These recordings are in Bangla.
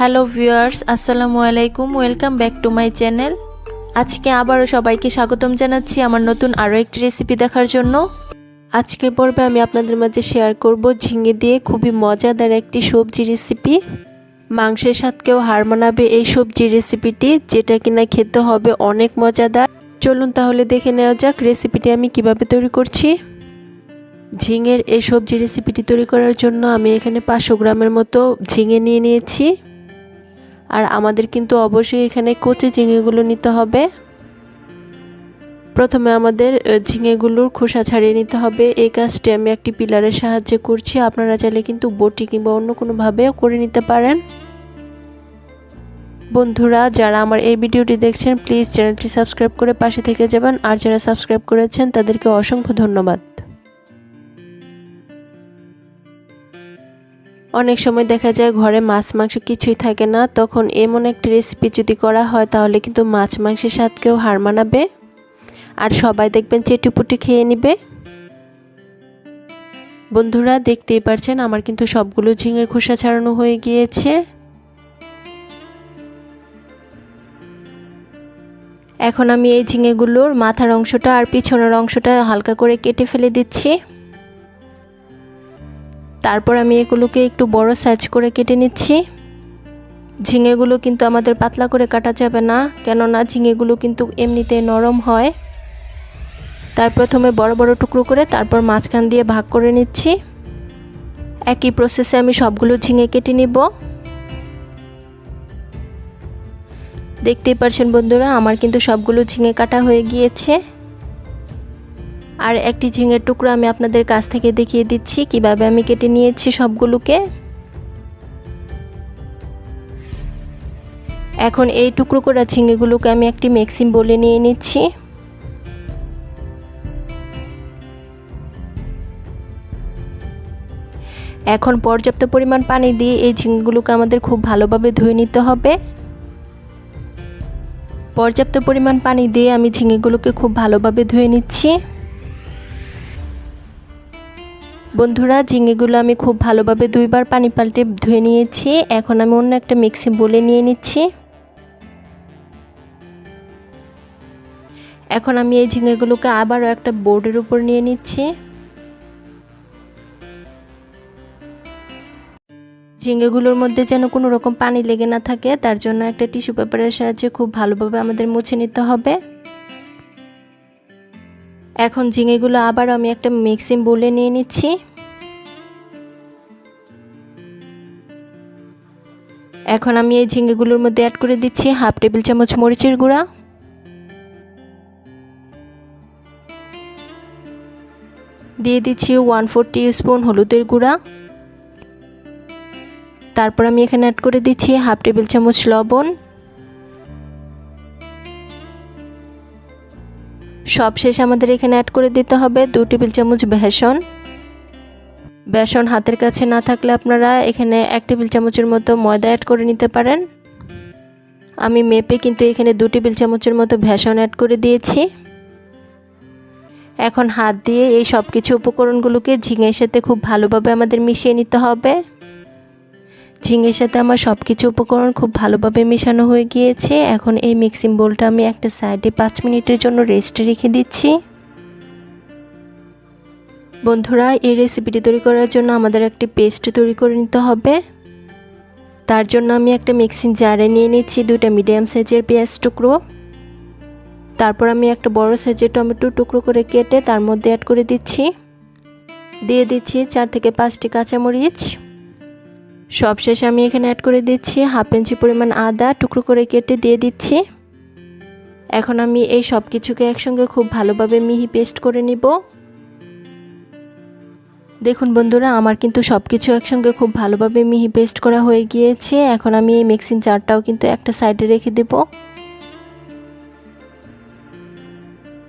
হ্যালো ভিউয়ার্স আসসালামু আলাইকুম welcome back to my channel আজকে আবারও সবাইকে স্বাগতম জানাচ্ছি আমার নতুন আরও একটি রেসিপি দেখার জন্য। আজকের পর্বে আমি আপনাদের মাঝে শেয়ার করব ঝিঙে দিয়ে খুবই মজাদার একটি সবজি রেসিপি মাংসের স্বাদকেও হার মানাবে এই সবজি রেসিপিটি যেটা কিনা খেতে হবে অনেক মজাদার। চলুন তাহলে দেখে নেওয়া যাক রেসিপিটি আমি কীভাবে তৈরি করছি। ঝিঙের এই সবজি রেসিপিটি তৈরি করার জন্য আমি এখানে পাঁচশো গ্রামের মতো ঝিঙে নিয়ে নিয়েছি। আর আমাদের কিন্তু অবশ্যই এখানে কচি ঝিঙেগুলো নিতে হবে। প্রথমে আমাদের ঝিঙেগুলোর খোসা ছাড়িয়ে নিতে হবে। এই কাজটি আমি একটি পিলারের সাহায্যে করছি। আপনারা চাইলে কিন্তু বটি কিংবা অন্য কোনোভাবেও করে নিতে পারেন। বন্ধুরা, যারা আমার এই ভিডিওটি দেখছেন, প্লিজ চ্যানেলটি সাবস্ক্রাইব করে পাশে থেকে যাবেন। আর যারা সাবস্ক্রাইব করেছেন, তাদেরকে অসংখ্য ধন্যবাদ। অনেক সময় দেখা যায় ঘরে মাছ, মাংস কিছুই থাকে না, তখন এমন একটি রেসিপি যদি করা হয়, তাহলে কিন্তু মাছ, মাংসের স্বাদকেও হার মানাবে। আর সবাই দেখবেন চেটুপুটি খেয়ে নিবে। বন্ধুরা, দেখতেই পারছেন, আমার কিন্তু সবগুলো ঝিঙের খোসা ছাড়ানো হয়ে গিয়েছে। এখন আমি এই ঝিঙেগুলোর মাথার অংশটা আর পিছনের অংশটা হালকা করে কেটে ফেলে দিচ্ছি। তারপর আমি এগুলোকে একটু বড় সাইজ করে কেটে নিচ্ছি। ঝিঙেগুলো কিন্তু আমাদের পাতলা করে কাটা যাবে না, কেননা ঝিঙেগুলো কিন্তু এমনিতে নরম হয়। তাই প্রথমে বড় বড় টুকরো করে তারপর মাঝখান দিয়ে ভাগ করে নিচ্ছি। একই প্রসেসে আমি সবগুলো ঝিঙে কেটে নিব। দেখতেই পারছেন বন্ধুরা, আমার কিন্তু সবগুলো ঝিঙে কাটা হয়ে গিয়েছে। আর একটি ঝিঙের টুকরো আমি আপনাদের কাছ থেকে দেখিয়ে দিচ্ছি, কীভাবে আমি কেটে নিয়েছি সবগুলোকে। এখন এই টুকরো করা ঝিঙেগুলোকে আমি একটি মেক্সিম বলে নিয়ে নিচ্ছি। এখন পর্যাপ্ত পরিমাণ পানি দিয়ে এই ঝিঙেগুলোকে আমাদের খুব ভালোভাবে ধুয়ে নিতে হবে। পর্যাপ্ত পরিমাণ পানি দিয়ে আমি ঝিঙেগুলোকে খুব ভালোভাবে ধুয়ে নিচ্ছি। বন্ধুরা ঝিঙেগুলো আমি খুব ভালোভাবে দুইবার পানি পাল্টে ধুয়ে নিয়েছি। এখন আমি অন্য একটা মিক্সি বলে নিয়ে নিচ্ছি। এখন আমি এই ঝিঙেগুলোকে আবারও একটা বোর্ডের উপর নিয়ে নিচ্ছি। ঝিঙেগুলোর মধ্যে যেন কোনো রকম পানি লেগে না থাকে, তার জন্য একটা টিস্যু পেপারের সাহায্যে খুব ভালোভাবে আমাদের মুছে নিতে হবে। এখন ঝিঙেগুলো আবার আমি একটা মিক্সিং বলে নিয়ে নিচ্ছি। এখন আমি এই ঝিঙেগুলোর মধ্যে অ্যাড করে দিচ্ছি হাফ টেবিল চামচ মরিচের গুঁড়া। দিয়ে দিচ্ছি ওয়ান ফোর স্পুন হলুদের গুঁড়া। তারপর আমি এখানে অ্যাড করে দিচ্ছি হাফ টেবিল চামচ লবণ। সবশেষ আমাদের এখানে অ্যাড করে দিতে হবে দু টেবিল চামচ বেসন। বেসন হাতের কাছে না থাকলে আপনারা এখানে এক টেবিল চামচের মতো ময়দা অ্যাড করে নিতে পারেন। আমি মেপে কিন্তু এখানে দু টেবিল চামচের মতো বেসন অ্যাড করে দিয়েছি। এখন হাত দিয়ে এই সব কিছু উপকরণগুলোকে ঝিঙের সাথে খুব ভালোভাবে আমাদের মিশিয়ে নিতে হবে। ঝিঙের সাথে আমার সব কিছু উপকরণ খুব ভালোভাবে মেশানো হয়ে গিয়েছে। এখন এই মিক্সিং বোলটা আমি একটা সাইডে পাঁচ মিনিটের জন্য রেস্টে রেখে দিচ্ছি। বন্ধুরা, এই রেসিপিটি তৈরি করার জন্য আমাদের একটি পেস্ট তৈরি করে নিতে হবে। তার জন্য আমি একটা মিক্সিং জারে নিয়ে নিচ্ছি দুইটা মিডিয়াম সাইজের পেঁয়াজ টুকরো। তারপর আমি একটা বড় সাইজের টমেটো টুকরো করে কেটে তার মধ্যে অ্যাড করে দিচ্ছি। দিয়ে দিচ্ছি চার থেকে পাঁচটি কাঁচামরিচ। সবশেষে আমি এখানে অ্যাড করে দিচ্ছি হাফ ইঞ্চি পরিমাণ আদা, টুকরো করে কেটে দিয়ে দিচ্ছি। এখন আমি এই সব কিছুকে একসঙ্গে খুব ভালোভাবে মিহি পেস্ট করে নিব। দেখুন বন্ধুরা, আমার কিন্তু সব কিছু একসঙ্গে খুব ভালোভাবে মিহি পেস্ট করা হয়ে গিয়েছে। এখন আমি এই মিক্সিং জারটাও কিন্তু একটা সাইডে রেখে দেব।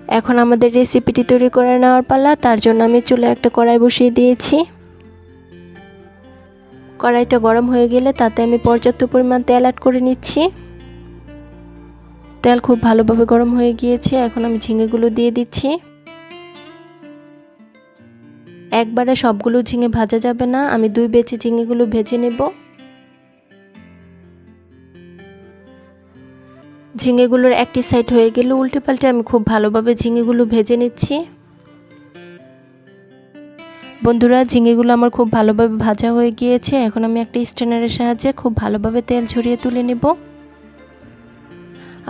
এখন আমাদের রেসিপিটি তৈরি করে নেওয়ার পালা, তার জন্য আমি চুলে একটা কড়াই বসিয়ে দিয়েছি। কড়াইটা গরম হয়ে গেলে তাতে আমি পর্যাপ্ত পরিমাণ তেল অ্যাড করে নিচ্ছি। তেল খুব ভালোভাবে গরম হয়ে গিয়েছে, এখন আমি ঝিঙেগুলো দিয়ে দিচ্ছি। একবারে সবগুলো ঝিঙে ভাজা যাবে না, আমি দুই বেচে ঝিঙেগুলো ভেজে নেব। ঝিঙেগুলোর একটি সাইড হয়ে গেলে উল্টে পাল্টে আমি খুব ভালোভাবে ঝিঙেগুলো ভেজে নিচ্ছি। বন্ধুরা ঝিঙেগুলো আমার খুব ভালোভাবে ভাজা হয়ে গিয়েছে। এখন আমি একটা স্ট্যান্ডারের সাহায্যে খুব ভালোভাবে তেল ঝরিয়ে তুলে নেব।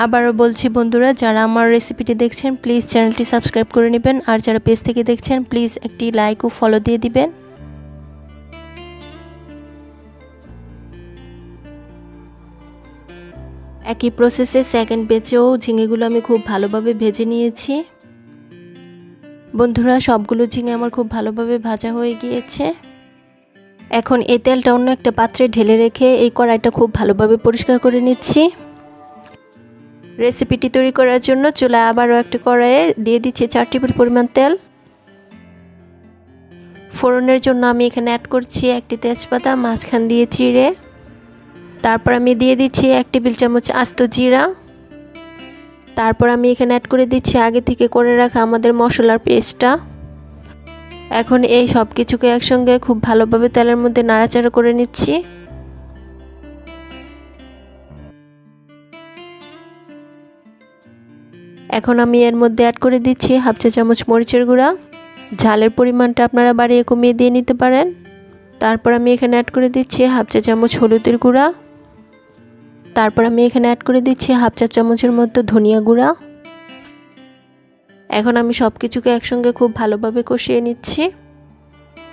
আবারও বলছি বন্ধুরা, যারা আমার রেসিপিটি দেখছেন, প্লিজ চ্যানেলটি সাবস্ক্রাইব করে নেবেন। আর যারা পেজ থেকে দেখছেন, প্লিজ একটি লাইক ও ফলো দিয়ে দিবেন। একই প্রসেসে সেকেন্ড বেচেও ঝিঙেগুলো আমি খুব ভালোভাবে ভেজে নিয়েছি। বন্ধুরা, সবগুলো ঝিঙে আমার খুব ভালোভাবে ভাজা হয়ে গিয়েছে। এখন এই তেলটা অন্য একটা পাত্রে ঢেলে রেখে এই কড়াইটা খুব ভালোভাবে পরিষ্কার করে নিচ্ছি। রেসিপিটি তৈরি করার জন্য চুলা আবারও একটা কড়াইয়ে দিয়ে দিচ্ছি চার টেবিল পরিমাণ তেল। ফোড়নের জন্য আমি এখানে অ্যাড করছি একটি তেজপাতা, মাঝখান দিয়ে চিড়ে। তারপর আমি দিয়ে দিচ্ছি এক টেবিল চামচ আস্ত জিরা। তারপর আমি এখানে অ্যাড করে দিচ্ছি আগে থেকে করে রাখা আমাদের মশলার পেস্টটা এখন এই সব কিছুকে একসঙ্গে খুব ভালোভাবে তেলের মধ্যে নাড়াচাড়া করে নিচ্ছি। এখন আমি এর মধ্যে অ্যাড করে দিচ্ছি হাফ চা চামচ মরিচের গুঁড়া। ঝালের পরিমাণটা আপনারা বাড়িয়ে কমিয়ে দিয়ে নিতে পারেন। তারপর আমি এখানে অ্যাড করে দিচ্ছি হাফ চা চামচ হলুদের গুঁড়া। তারপর আমি এখানে অ্যাড করে দিচ্ছি হাফ চা চামচের মতো ধনিয়া গুঁড়া। এখন আমি সব কিছুকে একসঙ্গে খুব ভালোভাবে কষিয়ে নিচ্ছি।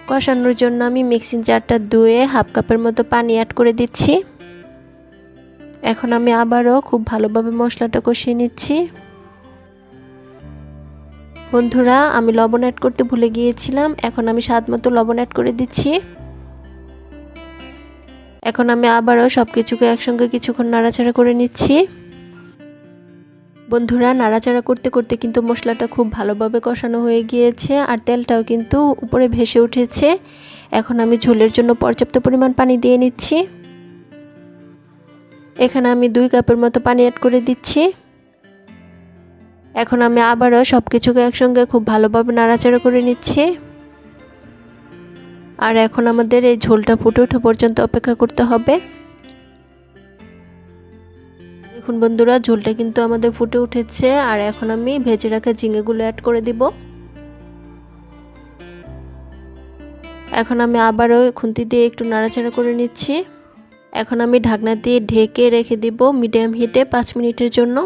কষানোর জন্য আমি মিক্সিং জারটা ধুয়ে হাফ কাপের মতো পানি অ্যাড করে দিচ্ছি। এখন আমি আবারও খুব ভালোভাবে মশলাটা কষিয়ে নিচ্ছি। বন্ধুরা, আমি লবণ অ্যাড করতে ভুলে গিয়েছিলাম, এখন আমি স্বাদ মতো লবণ অ্যাড করে দিচ্ছি। এখন আমি আবারও সব কিছুকে একসঙ্গে কিছুক্ষণ নাড়াচাড়া করে নিচ্ছি। বন্ধুরা, নাড়াচাড়া করতে করতে কিন্তু মশলাটা খুব ভালোভাবে কষানো হয়ে গিয়েছে আর তেলটাও কিন্তু উপরে ভেসে উঠেছে। এখন আমি ঝোলের জন্য পর্যাপ্ত পরিমাণ পানি দিয়ে নিচ্ছি। এখানে আমি দুই কাপের মতো পানি অ্যাড করে দিচ্ছি। এখন আমি আবারও সব কিছুকে একসঙ্গে খুব ভালোভাবে নাড়াচাড়া করে নিচ্ছি। আর এখন আমাদের এই ঝোলটা ফুটে ওঠা পর্যন্ত অপেক্ষা করতে হবে। দেখুন বন্ধুরা, ঝোলটা কিন্তু আমাদের ফুটে উঠেছে, আর এখন আমি ভেজে রাখা ঝিঙেগুলো অ্যাড করে দিব। এখন আমি আবারও খুন্তি দিয়ে একটু নাড়াচাড়া করে নিচ্ছি। এখন আমি ঢাকনা দিয়ে ঢেকে রেখে দিব মিডিয়াম হিটে পাঁচ মিনিটের জন্য।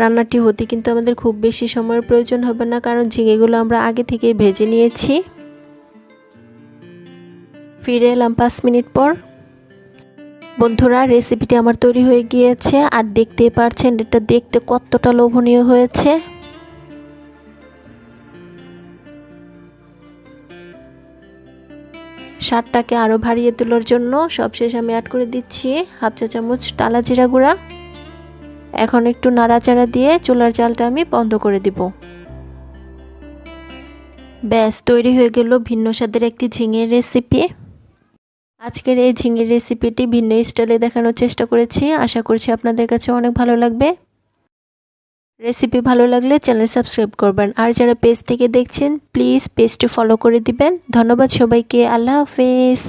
রান্নাটি হতে কিন্তু আমাদের খুব বেশি সময়ের প্রয়োজন হবে না, কারণ ঝিঙেগুলো আমরা আগে থেকে ভেজে নিয়েছি। ফিরে এলাম পাঁচ মিনিট পর। বন্ধুরা রেসিপিটি আমার তৈরি হয়ে গিয়েছে আর দেখতেই পারছেন, এটা দেখতে কতটা লোভনীয় হয়েছে। স্বাদটাকে আরও ভারিয়ে তোলার জন্য সবশেষ আমি অ্যাড করে দিচ্ছি হাফ চা চামচ টালা জিরা গুঁড়া। এখন একটু নাড়াচাড়া দিয়ে চুলার জালটা আমি বন্ধ করে দিব। ব্যাস, তৈরি হয়ে গেল ভিন্ন স্বাদের একটি ঝিঙের রেসিপি আজকের এই ঝিঙের রেসিপিটি ভিন্ন স্টাইলে দেখানোর চেষ্টা করেছি। আশা করছি আপনাদের কাছে অনেক ভালো লাগবে। রেসিপি ভালো লাগলে চ্যানেল সাবস্ক্রাইব করবেন। আর যারা পেজ থেকে দেখছেন প্লিজ পেজটি ফলো করে দিবেন। ধন্যবাদ সবাইকে। আল্লাহ হাফেজ।